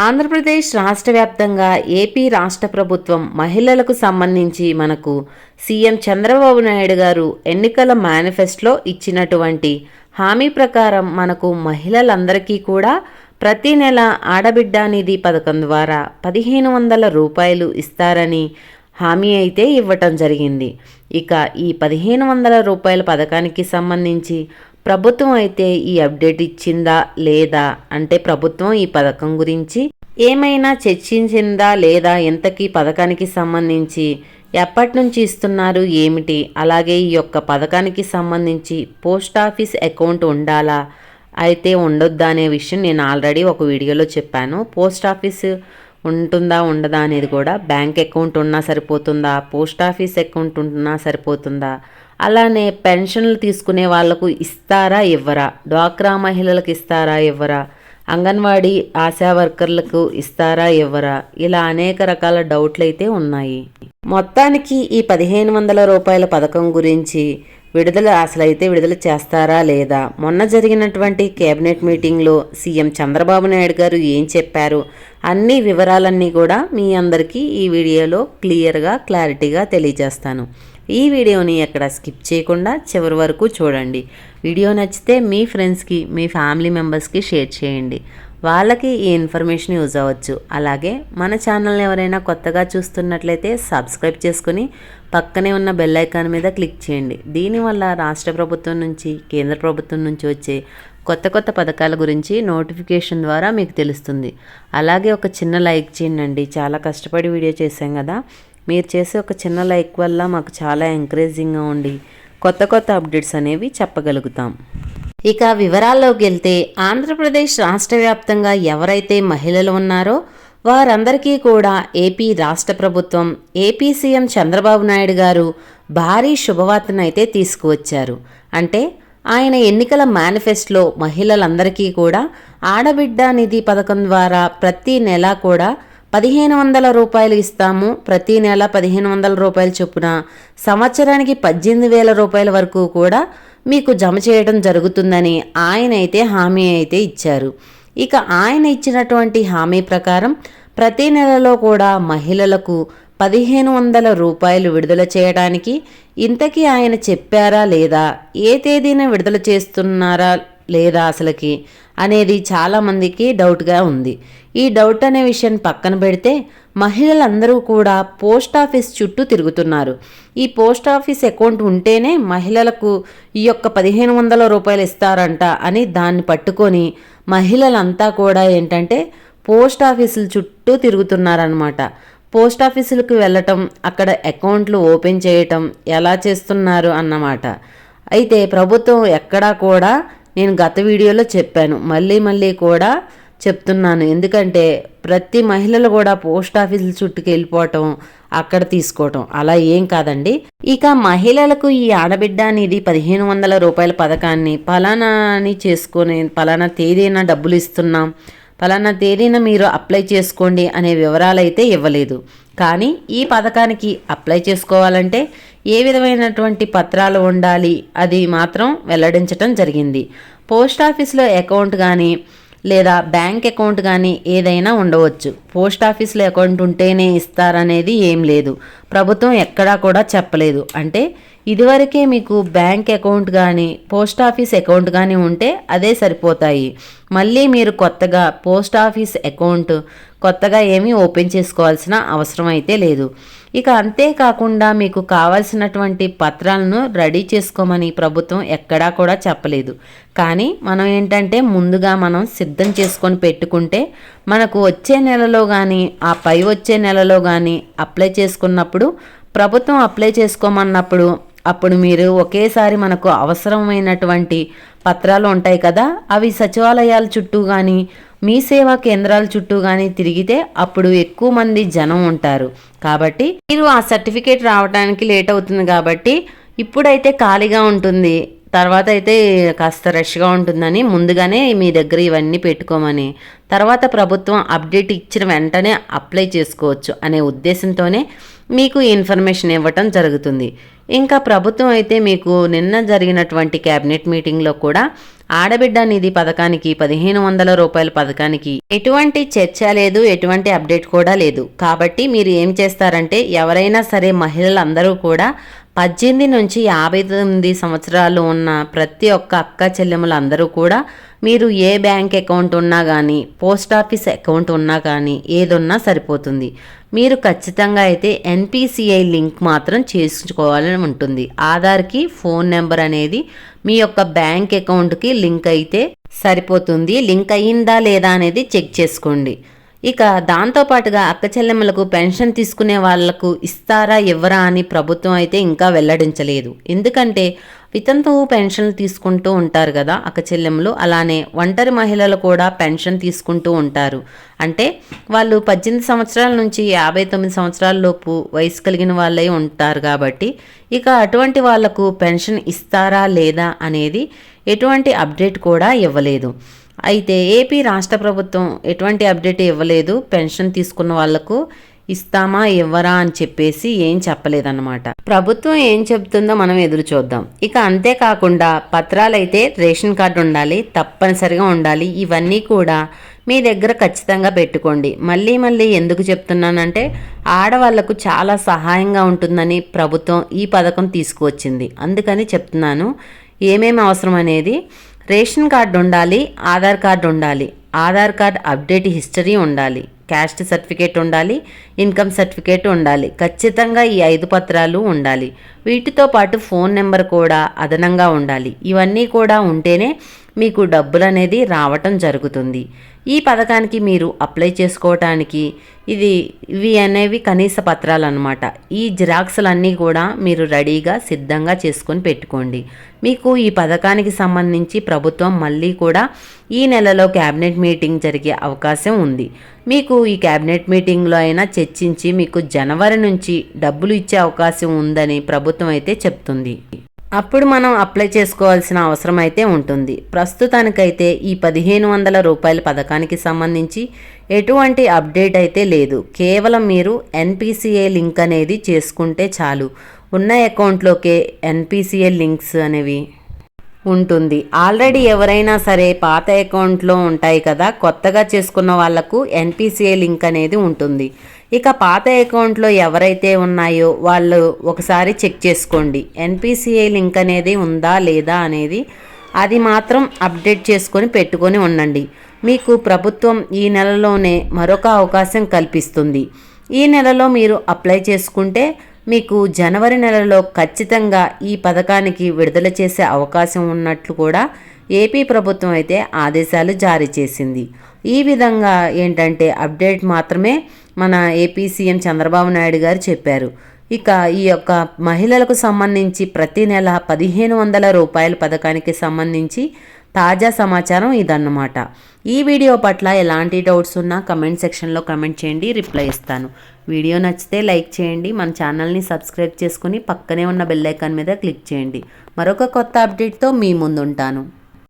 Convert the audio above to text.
ఆంధ్రప్రదేశ్ రాష్ట్ర వ్యాప్తంగా ఏపీ రాష్ట్ర ప్రభుత్వం మహిళలకు సంబంధించి మనకు సీఎం చంద్రబాబు నాయుడు గారు ఎన్నికల మేనిఫెస్టోలో ఇచ్చినటువంటి హామీ ప్రకారం మనకు మహిళలందరికీ కూడా ప్రతి నెల ఆడబిడ్డ నిధి పథకం ద్వారా పదిహేను వందల రూపాయలు ఇస్తారని హామీ అయితే ఇవ్వటం జరిగింది. ఇక ఈ పదిహేను వందల రూపాయల పథకానికి సంబంధించి ప్రభుత్వం అయితే ఈ అప్డేట్ ఇచ్చిందా లేదా అంటే ప్రభుత్వం ఈ పథకం గురించి ఏమైనా చర్చించిందా లేదా ఇంతకీ పథకానికి సంబంధించి ఎప్పటి నుంచి ఇస్తున్నారు ఏమిటి? అలాగే ఈ యొక్క పథకానికి సంబంధించి పోస్ట్ ఆఫీస్ అకౌంట్ ఉండాలా? అయితే ఉండొద్దా అనే విషయం నేను ఆల్రెడీ ఒక వీడియోలో చెప్పాను. పోస్ట్ ఆఫీస్ ఉంటుందా ఉండదా అనేది కూడా బ్యాంక్ అకౌంట్ ఉన్నా సరిపోతుందా? పోస్ట్ ఆఫీస్ అకౌంట్ ఉన్నా సరిపోతుందా? అలానే పెన్షన్లు తీసుకునే వాళ్ళకు ఇస్తారా ఇవ్వరా? డ్వాక్రా మహిళలకు ఇస్తారా ఇవ్వరా? అంగన్వాడీ ఆశా వర్కర్లకు ఇస్తారా ఇవ్వరా? ఇలా అనేక రకాల డౌట్లు అయితే ఉన్నాయి. మొత్తానికి ఈ పదిహేను వందల రూపాయల పథకం గురించి విడుదల అసలైతే విడుదల చేస్తారా లేదా? మొన్న జరిగినటువంటి కేబినెట్ మీటింగ్లో సీఎం చంద్రబాబు నాయుడు గారు ఏం చెప్పారు? అన్ని వివరాలన్నీ కూడా మీ అందరికీ ఈ వీడియోలో క్లియర్గా క్లారిటీగా తెలియజేస్తాను. ఈ వీడియోని ఎక్కడ స్కిప్ చేయకుండా చివరి వరకు చూడండి. వీడియో నచ్చితే మీ ఫ్రెండ్స్కి మీ ఫ్యామిలీ మెంబర్స్కి షేర్ చేయండి. వాళ్ళకి ఈ ఇన్ఫర్మేషన్ యూజ్ అవ్వచ్చు. అలాగే మన ఛానల్ని ఎవరైనా కొత్తగా చూస్తున్నట్లయితే సబ్స్క్రైబ్ చేసుకుని పక్కనే ఉన్న బెల్ ఐకాన్ మీద క్లిక్ చేయండి. దీనివల్ల రాష్ట్ర ప్రభుత్వం నుంచి కేంద్ర ప్రభుత్వం నుంచి వచ్చే కొత్త కొత్త పథకాల గురించి నోటిఫికేషన్ ద్వారా మీకు తెలుస్తుంది. అలాగే ఒక చిన్న లైక్ చేయండి. చాలా కష్టపడి వీడియో చేశాం కదా. మీరు చేసే ఒక చిన్న లైక్ వల్ల మాకు చాలా ఎంకరేజింగ్గా ఉండి కొత్త కొత్త అప్డేట్స్ అనేవి చెప్పగలుగుతాం. ఇక వివరాల్లోకి వెళ్తే ఆంధ్రప్రదేశ్ రాష్ట్ర వ్యాప్తంగా ఎవరైతే మహిళలు ఉన్నారో వారందరికీ కూడా ఏపీ రాష్ట్ర ప్రభుత్వం ఏపీ సీఎం చంద్రబాబు నాయుడు గారు భారీ శుభవార్తను అయితే తీసుకువచ్చారు. అంటే ఆయన ఎన్నికల మేనిఫెస్టోలో మహిళలందరికీ కూడా ఆడబిడ్డ నిధి పథకం ద్వారా ప్రతి నెల కూడా పదిహేను వందల రూపాయలు ఇస్తాము. ప్రతి నెల పదిహేను వందల రూపాయలు చొప్పున సంవత్సరానికి పద్దెనిమిది వేల రూపాయల వరకు కూడా మీకు జమ చేయడం జరుగుతుందని ఆయన అయితే హామీ అయితే ఇచ్చారు. ఇక ఆయన ఇచ్చినటువంటి హామీ ప్రకారం ప్రతి నెలలో కూడా మహిళలకు పదిహేను వందల రూపాయలు విడుదల చేయడానికి ఇంతకీ ఆయన చెప్పారా లేదా? ఏ తేదీన విడుదల చేస్తున్నారా లేదా అసలుకి? అనేది చాలామందికి డౌట్గా ఉంది. ఈ డౌట్ అనే విషయం పక్కన పెడితే మహిళలందరూ కూడా పోస్ట్ ఆఫీస్ చుట్టూ తిరుగుతున్నారు. ఈ పోస్ట్ ఆఫీస్ అకౌంట్ ఉంటేనే మహిళలకు ఈ యొక్క పదిహేను వందల రూపాయలు ఇస్తారంట అని దాన్ని పట్టుకొని మహిళలంతా కూడా ఏంటంటే పోస్ట్ ఆఫీసుల చుట్టూ తిరుగుతున్నారనమాట పోస్ట్ ఆఫీసులకు వెళ్ళటం అక్కడ అకౌంట్లు ఓపెన్ చేయటం ఎలా చేస్తున్నారు అన్నమాట. అయితే ప్రభుత్వం ఎక్కడా కూడా నేను గత వీడియోలో చెప్పాను. మళ్ళీ మళ్ళీ కూడా చెప్తున్నాను. ఎందుకంటే ప్రతి మహిళలు కూడా పోస్ట్ ఆఫీసుల చుట్టుకు వెళ్ళిపోవటం అక్కడ తీసుకోవటం అలా ఏం కాదండి. ఇక మహిళలకు ఈ ఆడబిడ్డ అనేది పదిహేను వందల రూపాయల పథకాన్ని ఫలానా అని చేసుకొని ఫలానా తేదీన డబ్బులు ఇస్తున్నాం ఫలానా తేదీన మీరు అప్లై చేసుకోండి అనే వివరాలు అయితే ఇవ్వలేదు. కానీ ఈ పథకానికి అప్లై చేసుకోవాలంటే ఏ విధమైనటువంటి పత్రాలు ఉండాలి? అది మాత్రం వెల్లడించటం జరిగింది. పోస్ట్ ఆఫీస్లో అకౌంట్ కానీ లేదా బ్యాంక్ అకౌంట్ కానీ ఏదైనా ఉండవచ్చు. పోస్ట్ ఆఫీస్లో అకౌంట్ ఉంటేనే ఇస్తారనేది ఏం లేదు. ప్రభుత్వం ఎక్కడా కూడా చెప్పలేదు. అంటే ఇదివరకే మీకు బ్యాంక్ అకౌంట్ కానీ పోస్ట్ ఆఫీస్ అకౌంట్ కానీ ఉంటే అదే సరిపోతాయి. మళ్ళీ మీరు కొత్తగా పోస్ట్ ఆఫీస్ అకౌంట్ కొత్తగా ఏమీ ఓపెన్ చేసుకోవాల్సిన అవసరం అయితే లేదు. ఇక అంతేకాకుండా మీకు కావాల్సినటువంటి పత్రాలను రెడీ చేసుకోమని ప్రభుత్వం ఎక్కడా కూడా చెప్పలేదు. కానీ మనం ఏంటంటే ముందుగా మనం సిద్ధం చేసుకొని పెట్టుకుంటే మనకు వచ్చే నెలలో కానీ ఆ పై వచ్చే నెలలో కానీ అప్లై చేసుకున్నప్పుడు ప్రభుత్వం అప్లై చేసుకోమన్నప్పుడు అప్పుడు మీరు ఒకేసారి మనకు అవసరమైనటువంటి పత్రాలు ఉంటాయి కదా అవి సచివాలయాల చుట్టూ కానీ మీ సేవా కేంద్రాల చుట్టూ కానీ తిరిగితే అప్పుడు ఎక్కువ మంది జనం ఉంటారు. కాబట్టి మీరు ఆ సర్టిఫికేట్ రావడానికి లేట్ అవుతుంది కాబట్టి ఇప్పుడైతే ఖాళీగా ఉంటుంది. తర్వాత అయితే కాస్త రష్గా ఉంటుందని ముందుగానే మీ దగ్గర ఇవన్నీ పెట్టుకోమని. తర్వాత ప్రభుత్వం అప్డేట్ ఇచ్చిన వెంటనే అప్లై చేసుకోవచ్చు అనే ఉద్దేశంతోనే మీకు ఇన్ఫర్మేషన్ ఇవ్వటం జరుగుతుంది. ఇంకా ప్రభుత్వం అయితే మీకు నిన్న జరిగినటువంటి క్యాబినెట్ మీటింగ్లో కూడా ఆడబిడ్డ నిధి పథకానికి పదిహేను వందల రూపాయల పథకానికి ఎటువంటి చర్చ లేదు ఎటువంటి అప్డేట్ కూడా లేదు. కాబట్టి మీరు ఏం చేస్తారంటే ఎవరైనా సరే మహిళలందరూ కూడా పద్దెనిమిది నుంచి యాభై తొమ్మిది సంవత్సరాలు ఉన్న ప్రతి ఒక్క అక్క చెల్లెములందరూ కూడా మీరు ఏ బ్యాంక్ అకౌంట్ ఉన్నా కానీ పోస్ట్ ఆఫీస్ అకౌంట్ ఉన్నా కానీ ఏదున్నా సరిపోతుంది. మీరు ఖచ్చితంగా అయితే ఎన్పిసిఐ లింక్ మాత్రం చేసుకోవాలని ఉంటుంది. ఆధార్కి ఫోన్ నెంబర్ అనేది మీ యొక్క బ్యాంక్ అకౌంట్కి లింక్ అయితే సరిపోతుంది. లింక్ అయ్యిందా లేదా అనేది చెక్ చేసుకోండి. ఇక దాంతోపాటుగా అక్క చెల్లెమ్మలకు పెన్షన్ తీసుకునే వాళ్ళకు ఇస్తారా ఇవ్వరా అని ప్రభుత్వం అయితే ఇంకా వెల్లడించలేదు. ఎందుకంటే వితంతువు పెన్షన్లు తీసుకుంటూ ఉంటారు కదా అక్క చెల్లెమ్మలు అలానే ఒంటరి మహిళలు కూడా పెన్షన్ తీసుకుంటూ ఉంటారు. అంటే వాళ్ళు పద్దెనిమిది సంవత్సరాల నుంచి యాభై తొమ్మిది సంవత్సరాల లోపు వయసు కలిగిన వాళ్ళే ఉంటారు కాబట్టి ఇక అటువంటి వాళ్ళకు పెన్షన్ ఇస్తారా లేదా అనేది ఎటువంటి అప్డేట్ కూడా ఇవ్వలేదు. అయితే ఏపీ రాష్ట్ర ప్రభుత్వం ఎటువంటి అప్డేట్ ఇవ్వలేదు. పెన్షన్ తీసుకున్న వాళ్ళకు ఇస్తామా ఇవ్వరా అని చెప్పేసి ఏం చెప్పలేదన్నమాట. ప్రభుత్వం ఏం చెబుతుందో మనం ఎదురు చూద్దాం. ఇక అంతేకాకుండా పత్రాలైతే రేషన్ కార్డు ఉండాలి తప్పనిసరిగా ఉండాలి. ఇవన్నీ కూడా మీ దగ్గర ఖచ్చితంగా పెట్టుకోండి. మళ్ళీ మళ్ళీ ఎందుకు చెప్తున్నానంటే ఆడవాళ్ళకు చాలా సహాయంగా ఉంటుందని ప్రభుత్వం ఈ పథకం తీసుకువచ్చింది. అందుకని చెప్తున్నాను. ఏమేమి అవసరం అనేది రేషన్ కార్డు ఉండాలి ఆధార్ కార్డు ఉండాలి ఆధార్ కార్డ్ అప్డేట్ హిస్టరీ ఉండాలి క్యాస్ట్ సర్టిఫికేట్ ఉండాలి ఇన్కమ్ సర్టిఫికేట్ ఉండాలి ఖచ్చితంగా ఈ ఐదు పత్రాలు ఉండాలి. వీటితో పాటు ఫోన్ నెంబర్ కూడా అదనంగా ఉండాలి. ఇవన్నీ కూడా ఉంటేనే మీకు డబ్బులు అనేది రావటం జరుగుతుంది. ఈ పథకానికి మీరు అప్లై చేసుకోవటానికి ఇది ఇవి అనేవి కనీస పత్రాలు అనమాట ఈ జిరాక్స్లన్నీ కూడా మీరు రెడీగా సిద్ధంగా చేసుకొని పెట్టుకోండి. మీకు ఈ పథకానికి సంబంధించి ప్రభుత్వం మళ్ళీ కూడా ఈ నెలలో క్యాబినెట్ మీటింగ్ జరిగే అవకాశం ఉంది. మీకు ఈ క్యాబినెట్ మీటింగ్లో అయినా చర్చించి మీకు జనవరి నుంచి డబ్బులు ఇచ్చే అవకాశం ఉందని ప్రభుత్వం అయితే చెప్తుంది. అప్పుడు మనం అప్లై చేసుకోవాల్సిన అవసరం అయితే ఉంటుంది. ప్రస్తుతానికైతే ఈ పదిహేను వందల రూపాయల పథకానికి సంబంధించి ఎటువంటి అప్డేట్ అయితే లేదు. కేవలం మీరు ఎన్పిసిఏ లింక్ అనేది చేసుకుంటే చాలు. ఉన్న అకౌంట్లోకే ఎన్పిసిఏ లింక్స్ అనేవి ఉంటుంది. ఆల్రెడీ ఎవరైనా సరే పాత అకౌంట్లో ఉంటాయి కదా కొత్తగా చేసుకున్న వాళ్ళకు ఎన్పిసిఐ లింక్ అనేది ఉంటుంది. ఇక పాత అకౌంట్లో ఎవరైతే ఉన్నాయో వాళ్ళు ఒకసారి చెక్ చేసుకోండి. ఎన్పిసిఐ లింక్ అనేది ఉందా లేదా అనేది అది మాత్రం అప్డేట్ చేసుకొని పెట్టుకొని ఉండండి. మీకు ప్రభుత్వం ఈ నెలలోనే మరొక అవకాశం కల్పిస్తుంది. ఈ నెలలో మీరు అప్లై చేసుకుంటే మీకు జనవరి నెలలో ఖచ్చితంగా ఈ పథకానికి విడుదల చేసే అవకాశం ఉన్నట్లు కూడా ఏపీ ప్రభుత్వం అయితే ఆదేశాలు జారీ చేసింది. ఈ విధంగా ఏంటంటే అప్డేట్ మాత్రమే మన ఏపీ సీఎం చంద్రబాబు నాయుడు గారు చెప్పారు. ఇక ఈ యొక్క మహిళలకు సంబంధించి ప్రతి నెల పదిహేను వందల రూపాయల పథకానికి సంబంధించి తాజా సమాచారం ఇదన్నమాట. ఈ వీడియో పట్ల ఎలాంటి డౌట్స్ ఉన్నా కమెంట్ సెక్షన్లో కమెంట్ చేయండి రిప్లై ఇస్తాను. వీడియో నచ్చితే లైక్ చేయండి మన ఛానల్ని సబ్స్క్రైబ్ చేసుకుని పక్కనే ఉన్న బెల్ ఐకాన్ మీద క్లిక్ చేయండి. మరొక కొత్త అప్డేట్తో మీ ముందుంటాను.